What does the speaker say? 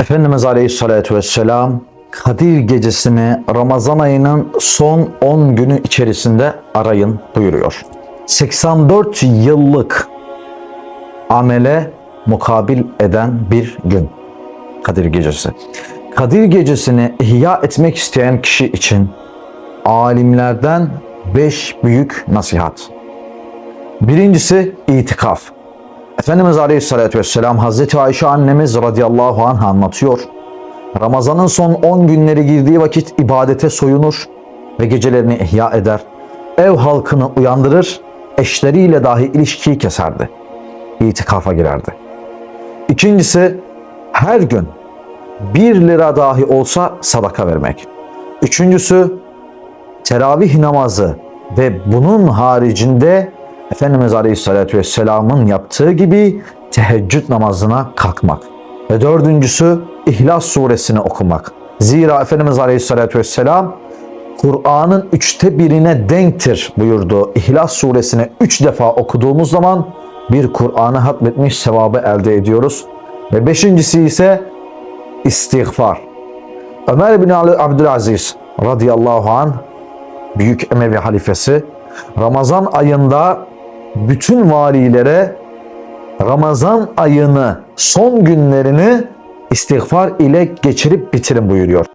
Efendimiz Aleyhisselatü Vesselam Kadir gecesini Ramazan ayının son 10 günü içerisinde arayın buyuruyor. 84 yıllık amele mukabil eden bir gün. Kadir gecesi. Kadir gecesini ihya etmek isteyen kişi için alimlerden 5 büyük nasihat. Birincisi itikaf. Efendimiz Aleyhisselatü Vesselam Hazreti Ayşe annemiz radıyallahu anh anlatıyor. Ramazanın son 10 günleri girdiği vakit ibadete soyunur ve gecelerini ihya eder. Ev halkını uyandırır, eşleriyle dahi ilişkiyi keserdi. İtikafa girerdi. İkincisi her gün 1 lira dahi olsa sadaka vermek. Üçüncüsü teravih namazı ve bunun haricinde Efendimiz Aleyhisselatü Vesselam'ın yaptığı gibi teheccüd namazına kalkmak. Ve dördüncüsü İhlas suresini okumak. Zira Efendimiz Aleyhisselatü Vesselam Kur'an'ın üçte birine denktir buyurdu. İhlas suresini üç defa okuduğumuz zaman bir Kur'an'ı hatmetmiş sevabı elde ediyoruz. Ve beşincisi ise istiğfar. Ömer bin Ali Abdülaziz radıyallahu anh büyük Emevi halifesi Ramazan ayında bütün valilere Ramazan ayını son günlerini istiğfar ile geçirip bitirin buyuruyor.